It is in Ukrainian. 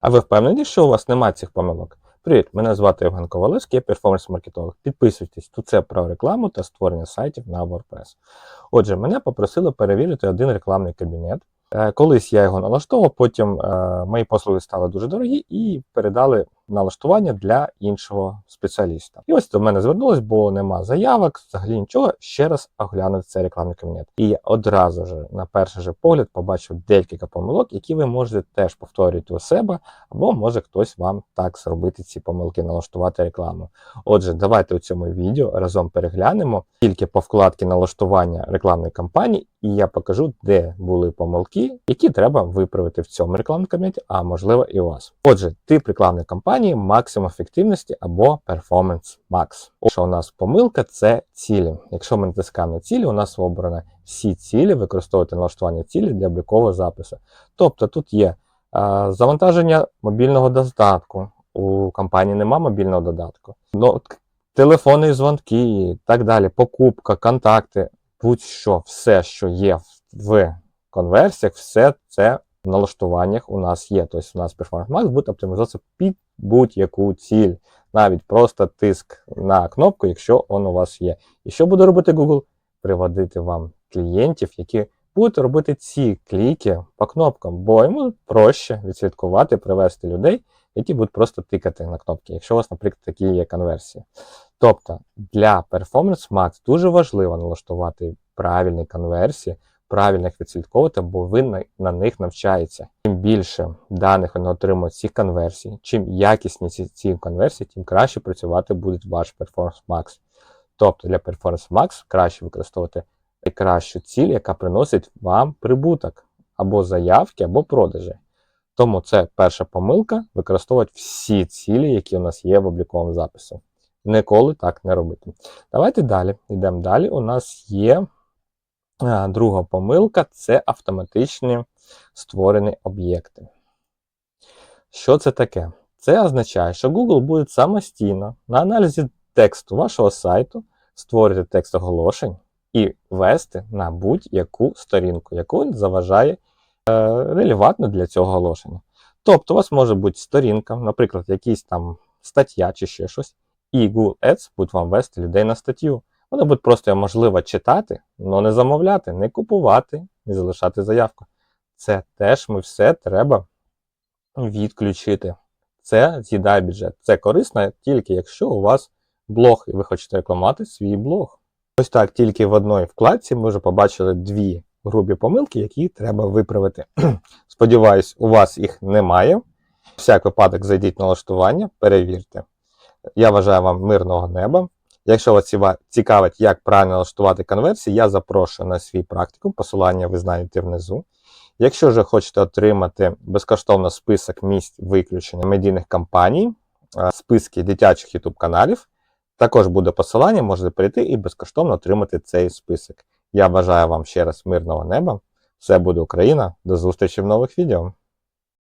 А ви впевнені, що у вас немає цих помилок? Привіт, мене звати Євген Ковалевський, я перформанс-маркетолог. Підписуйтесь, тут це про рекламу та створення сайтів на WordPress. Отже, мене попросили перевірити один рекламний кабінет. Е, Колись я його налаштовував, потім е, мої послуги стали дуже дорогі і передали налаштування для іншого спеціаліста. І ось до мене звернулось, бо нема заявок, взагалі нічого. Ще раз оглянути цей рекламний кабінет. І я одразу ж на перший же погляд побачив декілька помилок, які ви можете теж повторювати у себе, або може хтось вам так зробити ці помилки, налаштувати рекламу. Отже, давайте у цьому відео разом переглянемо тільки по вкладці налаштування рекламної кампанії, і я покажу, де були помилки, які треба виправити в цьому рекламному кабінеті, а можливо і у вас. Отже, тип рекламної кампанії максимум ефективності або Performance Max. Що у нас помилка це цілі. Якщо ми натискаємо на цілі, у нас обрано всі цілі, використовувати налаштування цілі для облікового запису. Тобто тут є а, завантаження мобільного додатку. У компанії нема мобільного додатку. Ну, телефонні дзвонки і так далі, покупка, контакти, будь-що, все, що є в- конверсіях, все це в налаштуваннях у нас є. Тобто у нас Performance Max буде оптимізуватися під будь-яку ціль, навіть просто тиск на кнопку, якщо він у вас є. І що буде робити Google? Приводити вам клієнтів, які будуть робити ці кліки по кнопкам, бо йому проще відслідкувати, привести людей, які будуть просто тикати на кнопки, якщо у вас, наприклад, такі є конверсії. Тобто для Performance Max дуже важливо налаштувати правильні конверсії, правильно їх відслідковувати, бо ви на, них навчаєтеся. Чим більше даних вони отримують цих конверсій, чим якісні ці, ці конверсії, тим краще працювати буде ваш Performance Max. Тобто для Performance Max краще використовувати найкращу ціль, яка приносить вам прибуток або заявки, або продажі. Тому це перша помилка використовувати всі цілі, які у нас є в обліковому записі. Ніколи так не робити. Давайте далі. Йдемо далі. У нас є друга помилка це автоматичні створені об'єкти. Що це таке? Це означає, що Google буде самостійно на аналізі тексту вашого сайту створити текст оголошень і вести на будь-яку сторінку, яку він заважає е, релевантно для цього оголошення. Тобто, у вас може бути сторінка, наприклад, якась там стаття чи ще щось, і Google Ads буде вам вести людей на статтю. Вона буде просто можливо читати, але не замовляти, не купувати, не залишати заявку. Це теж ми все треба відключити. Це з'їдає бюджет. Це корисно тільки якщо у вас блог і ви хочете рекламувати свій блог. Ось так, тільки в одній вкладці ми вже побачили дві грубі помилки, які треба виправити. Сподіваюсь, у вас їх немає. Всяк випадок зайдіть на налаштування, перевірте. Я бажаю вам мирного неба. Якщо вас цікавить, як правильно налаштувати конверсії, я запрошую на свій практику. Посилання ви знайдете внизу. Якщо ж хочете отримати безкоштовно список місць виключення медійних кампаній, списки дитячих YouTube каналів, також буде посилання, можете перейти і безкоштовно отримати цей список. Я бажаю вам ще раз мирного неба. Все буде Україна. До зустрічі в нових відео.